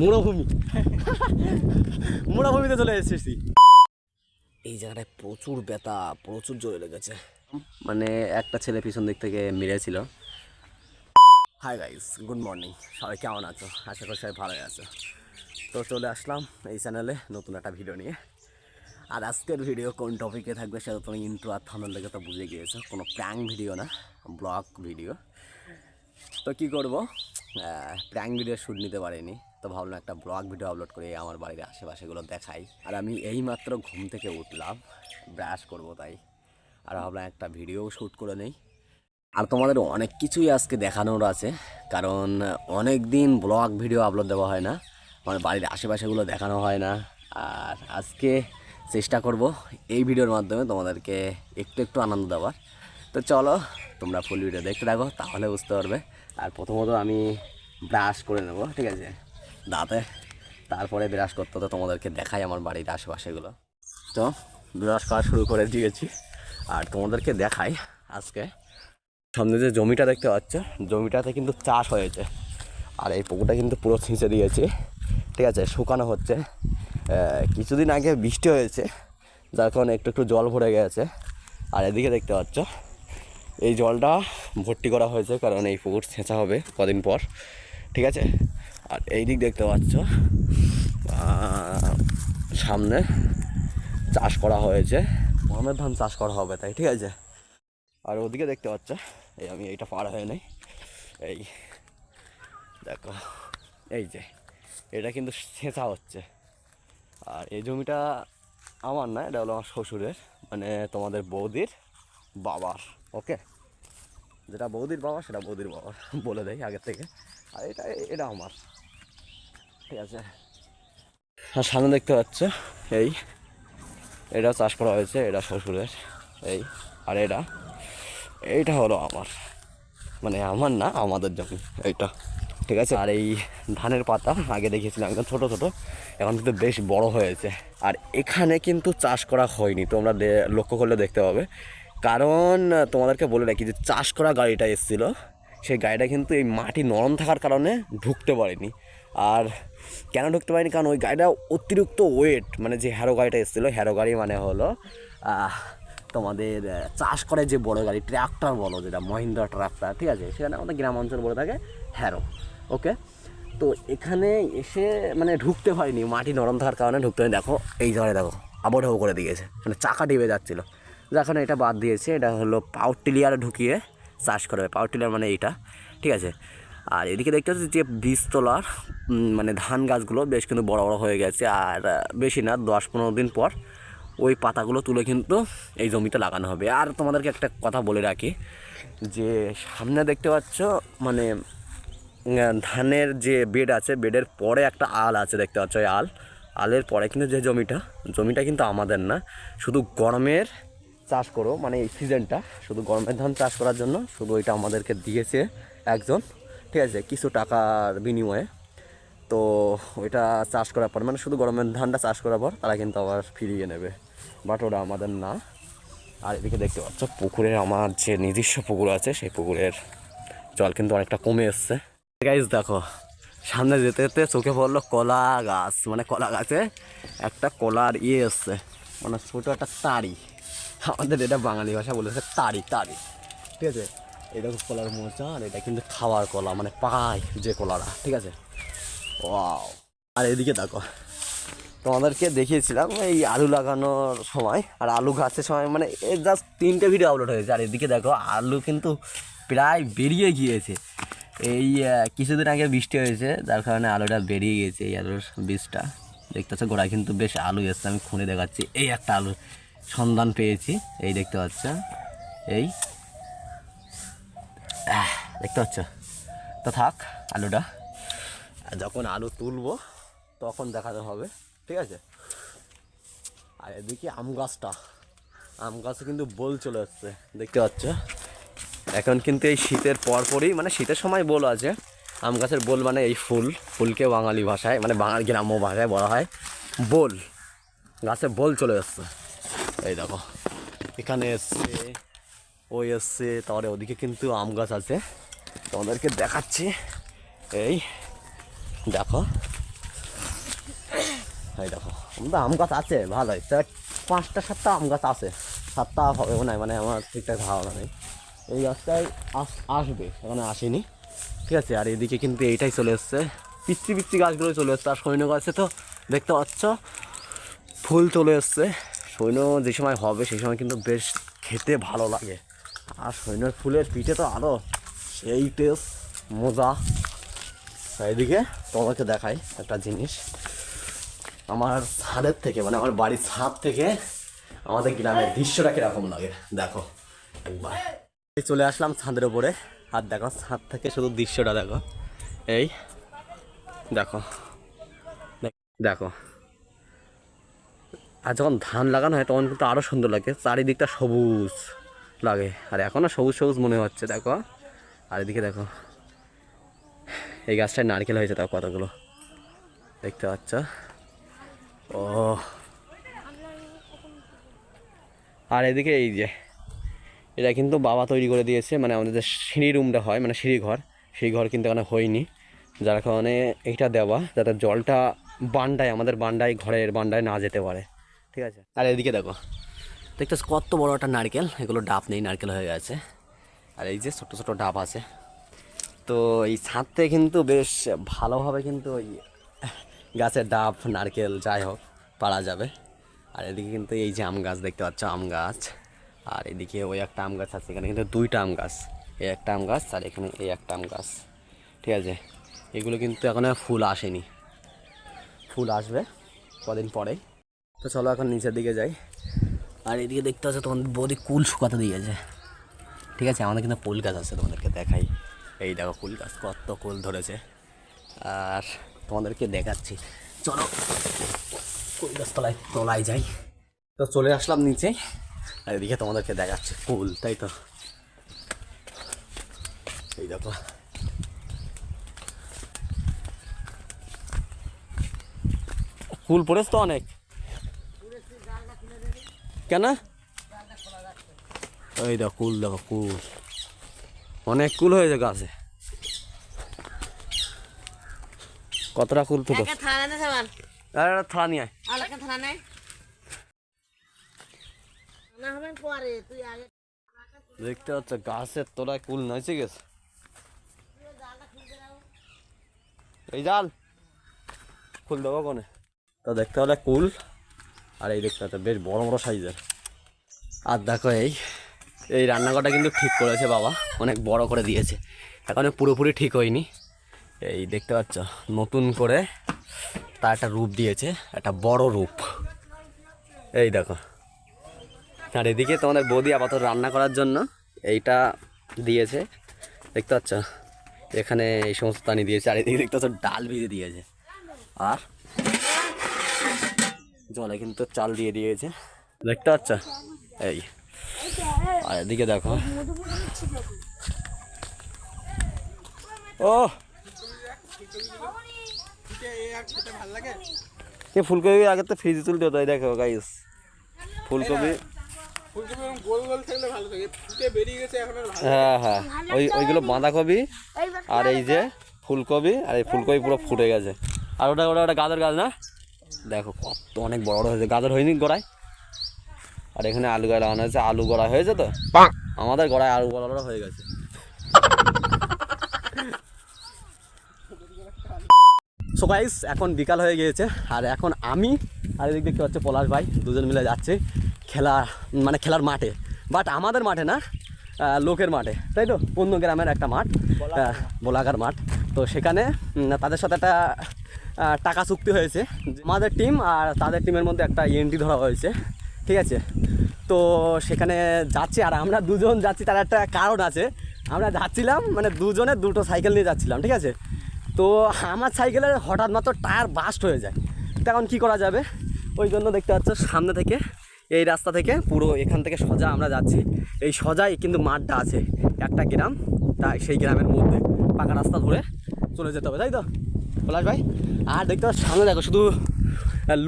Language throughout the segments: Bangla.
মোড়াভূমি মোড়াভূমিতে চলে এসেছি এই জায়গাটায় প্রচুর ব্যথা, প্রচুর জোরে লেগেছে। মানে একটা ছেলে পিছন দিক থেকে মেরেছিল। হাই গাইস গুড মর্নিং সবাই কেমন আছো? আশা করি সবাই ভালো আছো। তো চলে আসলাম এই চ্যানেলে নতুন একটা ভিডিও নিয়ে। আর আজকের ভিডিও কোন টপিকে থাকবে সেটা তুমি ইন্ট্রো আর থামেল দেখে তো বুঝে গিয়েছো। কোনো প্র্যাঙ্ক ভিডিও না ব্লগ ভিডিও তো কী করব? প্র্যাঙ্ক ভিডিও শ্যুট নিতে পারিনি, তো ভাবলাম একটা ব্লগ ভিডিও আপলোড করে, আমার বাড়ির আশেপাশেগুলো দেখাই। আর আমি এইমাত্র ঘুম থেকে উঠলাম ব্রাশ করব তাই। আর ভাবলাম একটা ভিডিও শ্যুট করে নেই। আর তোমাদের অনেক কিছুই আজকে দেখানোর আছে, কারণ অনেক দিন ব্লগ ভিডিও আপলোড দেওয়া হয় না আমার বাড়ির আশেপাশেগুলো দেখানো হয় না। আর আজকে চেষ্টা করব এই ভিডিওর মাধ্যমে তোমাদেরকে একটু একটু আনন্দ দেওয়ার। তো চলো, তোমরা ফুল ভিডিও দেখতে থাকো, তাহলে বুঝতে পারবে আর প্রথমত আমি ব্রাশ করে নেব, ঠিক আছে? দাঁতে। তারপরে ব্রাশ করতে তো তোমাদেরকে দেখাই আমার বাড়ির আশেপাশেগুলো। তো ব্রাশ করা শুরু করে দিয়েছি। আর তোমাদেরকে দেখাই আজকে। সামনে যে জমিটা দেখতে পাচ্ছ, জমিটাতে কিন্তু চাষ হয়েছে। আর এই পুকুরটা কিন্তু পুরো ছিঁচে দিয়েছে। ঠিক আছে, শুকানো হচ্ছে। কিছুদিন আগে বৃষ্টি হয়েছে, যার কারণে একটু একটু জল ভরে গেছে। আর এদিকে দেখতে পাচ্ছ এই জলটা ভর্তি করা হয়েছে, কারণ এই পুকুর ছেঁচা হবে কদিন পর। ঠিক আছে? আর এই দিক দেখতে পাচ্ছ সামনে চাষ করা হয়েছে। গমের ধান চাষ করা হবে তাই, ঠিক আছে? আর ওদিকে দেখতে পাচ্ছ, এই আমি এইটা পার হয়ে নেই। এই দেখো, এই যে, এটা কিন্তু ছেঁচা হচ্ছে। আর এই জমিটা আমার না, এটা হলো আমার শ্বশুরের মানে তোমাদের বৌদির বাবার, ওকে? যেটা বৌদির বাবা, সেটা বৌদির বাবার বলে দেয় আগের থেকে। আর এটা এটা আমার। ঠিক আছে। আর সামনে দেখতে পাচ্ছ, এই এটা চাষ করা হয়েছে, এটা শ্বশুরের, এই, আর এটা, এইটা হলো আমার। মানে আমার না, আমাদের জমি, এইটা। ঠিক আছে? আর এই ধানের পাতা, আগে দেখেছিলাম, একদম ছোটো ছোটো, এখন কিন্তু বেশ বড় হয়েছে। আর এখানে কিন্তু চাষ করা হয়নি, তোমরা লক্ষ্য করলে দেখতে পাবে। কারণ তোমাদেরকে বলে রাখি যে চাষ করা গাড়িটা এসেছিল। সেই গাড়িটা কিন্তু এই মাটি নরম থাকার কারণে ঢুকতে পারেনি। আর কেন ঢুকতে পারেনি? কারণ ওই গাড়িটা অতিরিক্ত ওয়েট মানে যে হ্যারো গাড়িটা এসেছিল হ্যারো গাড়ি মানে হলো তোমাদের চাষ করে যে বড় গাড়ি ট্র্যাক্টর বলো যেটা, মহিন্দ্রা ট্রাক্টর ঠিক আছে? সেখানে আমাদের গ্রাম অঞ্চল বলে থাকে হ্যারো ওকে তো এখানে এসে মানে ঢুকতে পারিনি, মাটি নরম থাকার কারণে ঢুকতে দেখো, এই জায়গায় দেখো আবঢাও করে দিয়েছে মানে চাকা ডিবে যাচ্ছিল। যার এটা বাদ দিয়েছে। এটা হলো পাওয়ার টিলিয়ারে ঢুকিয়ে চাষ করবে পাওয়ার টিলিয়ার মানে এইটা, ঠিক আছে? আর এদিকে দেখতে পাচ্ছি যে বীজতলার মানে ধান গাছগুলো বেশ কিন্তু বড় বড় হয়ে গেছে। আর বেশি না, দশ পনেরো দিন পর ওই পাতাগুলো তুলে কিন্তু এই জমিতে লাগানো হবে। আর তোমাদেরকে একটা কথা বলে রাখি, যে সামনে দেখতে পাচ্ছ মানে ধানের যে বেড আছে, বেডের পরে একটা আল আছে দেখতে পাচ্ছ ওই আল। আলের পরে কিন্তু যে জমিটা জমিটা কিন্তু আমাদের না, শুধু গরমের চাষ করো মানে এই সিজনটা। শুধু গরমের ধান চাষ করার জন্য, শুধু ওইটা আমাদেরকে দিয়েছে একজন। ঠিক আছে, কিছু টাকার বিনিময়ে। তো ওইটা চাষ করার পর মানে শুধু গরমের ধানটা চাষ করার পর, তারা কিন্তু আবার ফিরিয়ে নেবে। বাট ওটা আমাদের না। আর এদিকে দেখতে পাচ্ছ, পুকুরের আমার যে নিজস্ব পুকুর আছে, সেই পুকুরের জল কিন্তু অনেকটা কমে এসছে। গাইজ দেখো, সামনে যেতে যেতে চোখে পড়ল কলা গাছ। মানে কলা গাছে একটা কলার ইয়ে এসছে। মানে ছোটো একটা তাড়ি আমাদের এটা বাঙালি ভাষা বলেছে তাড়ি তাড়ি ঠিক আছে? এটা কলার মোচা আর এটা কিন্তু খাওয়ার কলা মানে পায় যে কলাটা, ঠিক আছে? ওয়াও। আর এদিকে দেখো, তোমাদেরকে দেখিয়েছিলাম এই আলু লাগানোর সময়, আর আলু গাছের সময় মানে জাস্ট তিনটে ভিডিও আপলোড হয়েছে আর এদিকে দেখো, আলু কিন্তু প্রায় বেরিয়ে গিয়েছে। এই কিছুদিন আগে বৃষ্টি হয়েছে, যার কারণে আলুটা বেরিয়ে গিয়েছে এই আলুর বীজটা। দেখতে পাচ্ছ গোড়ায় কিন্তু বেশ আলু এসছে, আমি খুঁড়ে দেখাচ্ছি। এই একটা আলুর সন্ধান পেয়েছি। এই দেখতে পাচ্ছ। এই। দেখতে পাচ্ছ? তো থাক, আলুটা। যখন আলু তুলবো, তখন দেখাতে হবে। ঠিক আছে? আর এদিকে আম গাছটা। আম গাছে কিন্তু বোল চলে আসছে। দেখতে পাচ্ছ? এখন কিন্তু এই শীতের পরপরই মানে শীতের সময় বোল আছে। আম গাছের বোল মানে এই ফুল। ফুলকে বাঙালি ভাষায় মানে বাঙালি গ্রাম্য ভাষায় বলা হয়। বোল। গাছে বোল চলে আসছে। এই দেখো, এখানে এসছে ওই এসছে, তারপরে ওদিকে কিন্তু আম গাছ আছে। তোমাদেরকে দেখাচ্ছি। এই দেখো এই দেখো, আমাদের আম গাছ আছে, ভালোই। তা পাঁচটা, সাতটা আম গাছ আছে। সাতটা হবে না মানে আমার ঠিকঠাক ধারণা নেই। এই গাছটাই আস, আসবে, এখানে আসেনি। ঠিক আছে, আর এদিকে কিন্তু এইটাই চলে এসছে। পিচ্ছি পিচ্ছি গাছগুলো চলে এসছে। আর সৈন্য গাছে তো দেখতে পাচ্ছ, ফুল চলে এসছে। সৈন্য যে সময় হবে সেই সময় কিন্তু বেশ খেতে ভালো লাগে। আর সৈন্যর ফুলের পিঠে তো আরও সেই টেস্ট, মজা। এদিকে তোমাকে দেখাই একটা জিনিস। আমার ছাদের থেকে মানে আমার বাড়ির ছাদ থেকে আমাদের গ্রামের দৃশ্যটা কীরকম লাগে, দেখো। একবার। এই চলে আসলাম ছাদের উপরে আর দেখো, ছাদ থেকে শুধু দৃশ্যটা দেখো। এই দেখো দেখো। আর যখন ধান লাগানো হয়, তখন কিন্তু আরও সুন্দর লাগে। চারিদিকটা সবুজ লাগে। আর এখনও সবুজ সবুজ মনে হচ্ছে, দেখো। আর এদিকে দেখো, এই গাছটায় নারকেল হয়েছে তাও কতগুলো। দেখতে পাচ্ছ? ও আর এদিকে এই যে, এটা কিন্তু বাবা তৈরি করে দিয়েছে মানে আমাদের যে সিঁড়ি রুমটা হয় মানে সিঁড়ি ঘর, সেই ঘর কিন্তু এখানে হয়নি। যার কারণে এইটা দেওয়া, যাতে জলটা বান্ডায়, আমাদের বান্ডায়, ঘরের বান্ডায় না যেতে পারে। ঠিক আছে। আর এদিকে দেখো। দেখতে কত বড় একটা নারকেল? এগুলো ডাব নেই, নারকেল হয়ে গেছে। আর এই যে ছোটো ছোটো ডাব আছে। তো এই ছাদতে কিন্তু বেশ ভালোভাবে কিন্তু ওই গাছের ডাব, নারকেল যাই হোক পারা যাবে। আর এদিকে কিন্তু এই যে আম গাছ দেখতে পাচ্ছ, আম গাছ। আর এদিকে ওই একটা আম গাছ আছে, এখানে কিন্তু দুইটা আম গাছ। এই একটা আম গাছ আর এখানে এই একটা আম গাছ। ঠিক আছে? এগুলো কিন্তু এখনও ফুল আসেনি। ফুল আসবে কদিন পরেই। তো চলো এখন নিচের দিকে যাই। আর এদিকে দেখতে পাচ্ছ তোমাদের বৌদি কুল শুকাতে দিয়েছে। ঠিক আছে, আমাদের কিন্তু কুল গাছ আছে, তোমাদেরকে দেখাই। এই দেখো কুল গাছ, কত কুল ধরেছে। আর তোমাদেরকে দেখাচ্ছি। চলো কুল গাছ তলায় তলায় যাই। তো চলে আসলাম নিচে। আর এদিকে তোমাদেরকে দেখাচ্ছি কুল তাই তো? এই দেখো। কুল পড়েছ তো অনেক? কেন? এই দেখো কুল দেখো কুল। অনেক কুল হয়েছে গাছে কতটা কুল ফুটো? থালা নিয়ে দেখতে পাচ্ছ গাছের তোলায় কুল নইছে গেছে। এই জাল। ফুল দেবো কোনে? তো দেখতে হলে কুল। আর এই দেখতে বেশ বড় বড় সাইজের। আর দেখো এই এই রান্নাঘরটা কিন্তু ঠিক করেছে বাবা, অনেক বড় করে দিয়েছে। এখনও পুরোপুরি ঠিক হয়নি। এই দেখতে পাচ্ছ, নতুন করে তার একটা রূপ দিয়েছে, একটা বড় রূপ। এই দেখো। আর এদিকে তোমাদের বৌদি আপাতত রান্না করার জন্য এইটা দিয়েছে। দেখতে পাচ্ছ, এখানে এই সমস্ত পানি দিয়েছে, আর এদিকে দেখতে পাচ্ছ, ডাল ভিজে দিয়েছে। আর জলে কিন্তু চাল দিয়ে দিয়েছে। দেখতে পাচ্ছ? এই। আর এদিকে দেখো। ও! ফুলকপি আগে তো ফ্রিজে তুলতে হতো দেখো গাইস ফুলকপি। হ্যাঁ হ্যাঁ। ওই, ওইগুলো বাঁধাকপি আর এই যে ফুলকপি, আর এই ফুলকপি পুরো ফুটে গেছে। আর ওটা ওটা ওটা গাজর গাছ না? দেখো কত অনেক বড় বড় হয়েছে গাজর হয়নি গোড়ায়? আর এখানে আলু গাছ লাগানো হয়েছে আলু গড়া হয়েছে তো? আমাদের গড়ায় আলু গড়া হয়ে গেছে। সো গাইস এখন বিকাল হয়ে গিয়েছে আর এখন আমি আর এদিক দেখতে পাচ্ছি পলাশ ভাই দুজন মিলে যাচ্ছে খেলা মানে খেলার মাঠে। বাট আমাদের মাঠে না লোকের মাঠে তাই তো? অন্য গ্রামের একটা মাঠ আহ, বোলাগার মাঠ। তো সেখানে তাদের সাথে একটা টাকা চুক্তি হয়েছে। আমাদের টিম আর তাদের টিমের মধ্যে একটা এন্ট্রি ধরা হয়েছে। ঠিক আছে? তো সেখানে যাচ্ছি আর আমরা দুজন যাচ্ছি, তার একটা কারণ আছে। আমরা যাচ্ছিলাম মানে দুজনে দুটো সাইকেল নিয়ে যাচ্ছিলাম, ঠিক আছে? তো আমার সাইকেলের হঠাৎ মাত্র টায়ার বাস্ট হয়ে যায়। তখন কী করা যাবে? ওই জন্য দেখতে পাচ্ছ সামনে থেকে, এই রাস্তা থেকে পুরো এখান থেকে সোজা আমরা যাচ্ছি। এই সোজাই কিন্তু মাঠটা আছে, একটা গ্রাম, তাই সেই গ্রামের মধ্যে, পাকা রাস্তা ধরে চলে যেতে হবে, তাই তো? পলাশ ভাই। আর দেখতে পাচ্ছ সামনে দেখো শুধু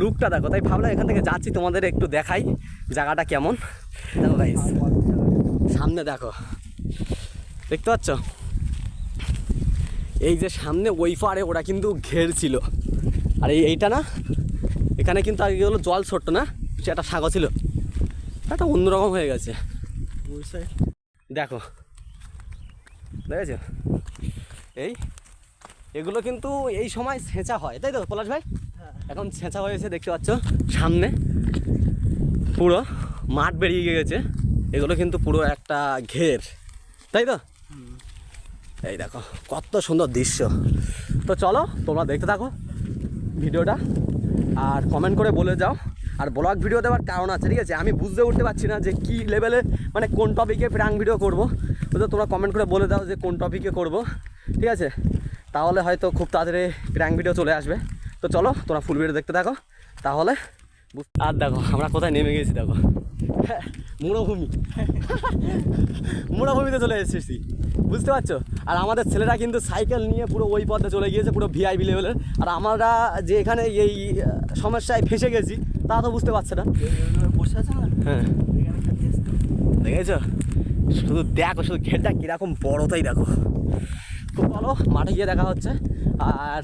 লুকটা দেখো। তাই ভাবলাম এখান থেকে যাচ্ছি তোমাদের একটু দেখাই জায়গাটা কেমন। দেখো গাইস সামনে দেখো দেখতে পাচ্ছ? এই যে সামনে ওই পারে ওরা কিন্তু ঘের ছিল আর এই এইটা না এখানে কিন্তু আগে হলো জল ছোট্ট না সে একটা সাগর ছিল। একটা অন্যরকম হয়ে গেছে। দেখো দেখেছ? এই এগুলো কিন্তু এই সময় ছেঁচা হয় তাই তো পলাশ ভাই? এখন ছেঁচা হয়েছে দেখতে পাচ্ছ সামনে পুরো মাঠ বেরিয়ে গিয়েছে এগুলো কিন্তু পুরো একটা ঘের তাই তো? এই দেখো কত সুন্দর দৃশ্য। তো চলো তোমরা দেখতে থাকো ভিডিওটা আর কমেন্ট করে বলে যাও। আর ব্লগ ভিডিও দেওয়ার কারণ আছে ঠিক আছে? আমি বুঝতে উঠতে পারছি না যে কী লেভেলে মানে কোন টপিকে প্রাং ভিডিও করব। তো তোমরা কমেন্ট করে বলে দাও যে কোন টপিকে করব ঠিক আছে? তাহলে হয়তো খুব তাড়াতাড়ি প্রাং ভিডিও চলে আসবে। তো চলো, তোমরা ফুল ভিডিও দেখতে থাকো। তাহলে আর দেখো, আমরা কোথায় নেমে গেছি, দেখো। মুড়োভূমি মুড়াভূমিতে চলে এসেছি। বুঝতে পারছ? আর আমাদের ছেলেরা কিন্তু সাইকেল নিয়ে পুরো ওই পথে চলে গিয়েছে, পুরো ভিআইপি লেভেলের আর আমরা যে এখানে এই সমস্যায় ফেসে গেছি, তা তো বুঝতে পারছে না। হ্যাঁ। দেখেছ? শুধু দেখো, শুধু ঘেরটা কীরকম বড়, তাই দেখো। খুব ভালো মাঠে গিয়ে দেখা হচ্ছে। আর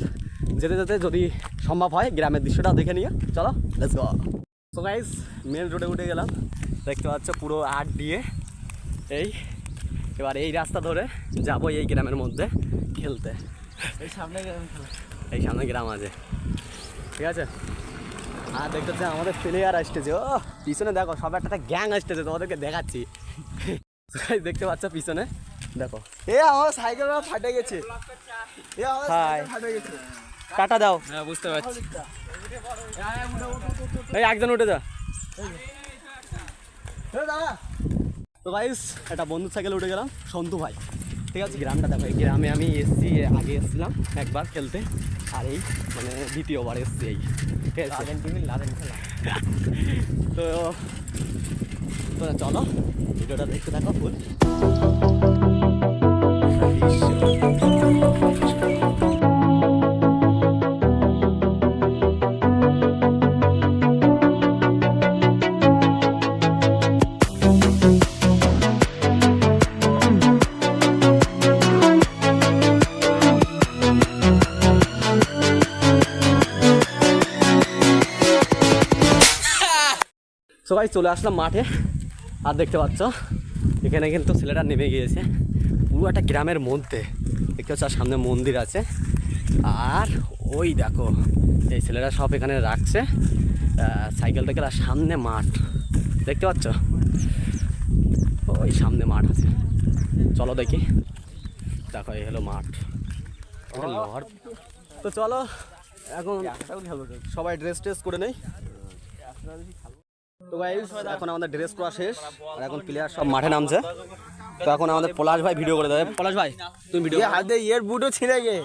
যেতে যেতে যদি সম্ভব হয় গ্রামের দৃশ্যটাও দেখে নিয়ে চলো লেটস গো তো গাইস মেন রোডে উঠে গেলাম। দেখতে পাচ্ছ পুরো আট দিয়ে এই এবার এই রাস্তা ধরে যাব এই গ্রামের মধ্যে খেলতে। এই সামনে এই সামনে গ্রাম আছে। ঠিক আছে? আর দেখতেছে আমাদের প্লেয়ার আসতেছে। ও পিছনে দেখো সব একটা গ্যাং আসতেছে তোমাদেরকে দেখাচ্ছি। দেখতে পাচ্ছ পিছনে? দেখো। এ আমার সাইকেল ফাটে গেছে। এ আমার সাইকেল ফাটে গেছে। টাটা দাও। হ্যাঁ বুঝতে পারছি। এই একজন উঠে যা। তো গাইস একটা বন্ধুর সাইকেলে উঠে গেলাম সন্তু ভাই। ঠিক আছে গ্রামটা দেখো এই গ্রামে আমি এসছি আগে এসেছিলাম একবার খেলতে। আর এই মানে দ্বিতীয়বার এসছি এই। তো তো চলো ভিডিওটা দেখতে থাকো ফুল। সবাই চলে আসলাম মাঠে। আর দেখতে পাচ্ছ এখানে কিন্তু ছেলেটা নেমে গিয়েছে। পুরো একটা গ্রামের মধ্যে। দেখতে পাচ্ছ সামনে মন্দির আছে। আর ওই দেখো এই ছেলেরা সব এখানে রাখছে সাইকেল টাইকেল আর সামনে মাঠ। দেখতে পাচ্ছ? ওই সামনে মাঠ আছে। চলো দেখি। দেখো এই হলো মাঠ। লোহার তো চলো এখন সবাই ড্রেস ট্রেস করে নেই। তো গাইস এখন আমাদের ড্রেস করা শেষ আর এখন প্লেয়ার সব মাঠে নামছে তো এখন আমাদের পলাশ ভাই ভিডিও করে দেবে পলাশ ভাই তুমি ভিডিও হাতে ইয়ের বুটো ছিঁড়ে গে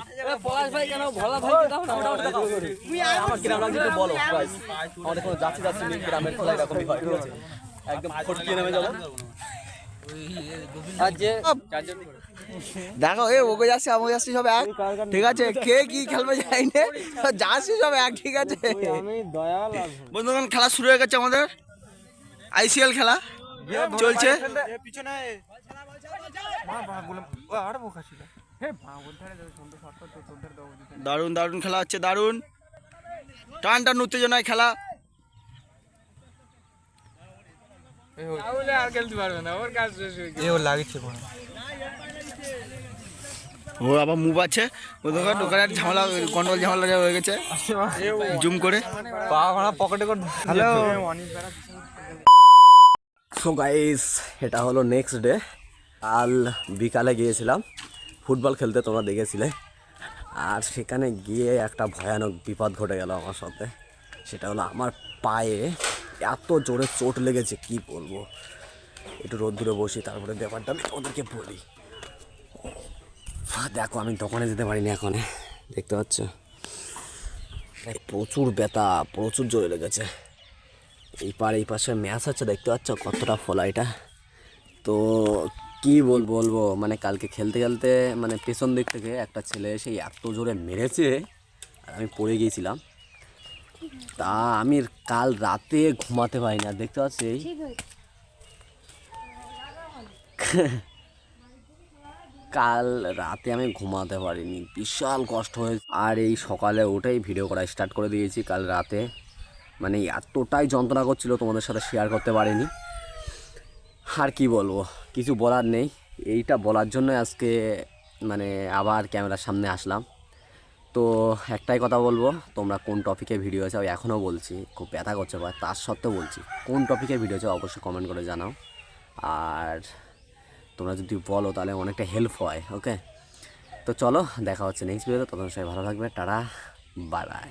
আমার কিরাম লাগছে একটু বলো guys। আমাদের কোনো যাচ্ছি যাচ্ছি নেই গ্রামের খেলা এরকমই হয় একদম ফটকিয়ে নেমে যাব দেখো এ ওকে যাচ্ছে আমাকে যাচ্ছি সব এক। ঠিক আছে কে কি খেলবে যাই না যাচ্ছি সব এক ঠিক আছে। বন্ধুগণ খেলা শুরু হয়ে গেছে আমাদের। আইসিএল খেলা চলছে। দারুণ দারুণ খেলা হচ্ছে দারুণ। টান টান উত্তেজনায় খেলা। ও আবার মুভ আছে। ওদের দোকানে একটা ঝামেলা কন্ট্রোল ঝামেলা হয়ে গেছে। জুম করে। হ্যালো সো গাইস এটা হলো নেক্সট ডে কাল বিকালে গিয়েছিলাম। ফুটবল খেলতে তোমরা দেখেছিলে। আর সেখানে গিয়ে একটা ভয়ানক বিপদ ঘটে গেল আমার সাথে। সেটা হলো আমার পায়ে এত জোরে চোট লেগেছে কি বলব? একটু রোদ্দুরে বসি তারপরে ব্যাপারটা আমি ওদেরকে বলি। দেখো আমি দোকানে যেতে পারিনি এখন দেখতে পাচ্ছ? প্রচুর ব্যথা প্রচুর জোরে লেগেছে। এই পার এই পাশে ম্যাচ হচ্ছে দেখতে পাচ্ছ? কতটা ফলা এটা। তো কি বল বলব মানে কালকে খেলতে খেলতে মানে পেছন দিক থেকে একটা ছেলে এসে এত জোরে মেরেছে আর আমি পড়ে গিয়েছিলাম। তা আমি কাল রাতে ঘুমাতে পারি না দেখতে পাচ্ছি এই? কাল রাতে আমি ঘুমাতে পারিনি। বিশাল কষ্ট হয়েছে আর এই সকালে উঠেই ভিডিও করা স্টার্ট করে দিয়েছি কাল রাতে। মানে এতটাই যন্ত্রণা করছিল তোমাদের সাথে শেয়ার করতে পারিনি। আর কি বলব, কিছু বলার নেই। এইটা বলার জন্য আজকে মানে আবার ক্যামেরার সামনে আসলাম। তো একটাই কথা বলব, তোমরা কোন টপিকে ভিডিও চাও এখনও বলছি, খুব ব্যথা করছে, বা তার সত্ত্বেও বলছি, কোন টপিকে ভিডিও চাও অবশ্যই কমেন্ট করে জানাও। আর তোমরা যদি বলো তাহলে অনেকটা হেল্প হয় ওকে তো চলো, দেখা হচ্ছে নেক্সট ভিডিওতে তখন সবাই ভালো থাকবে, টাটা বাই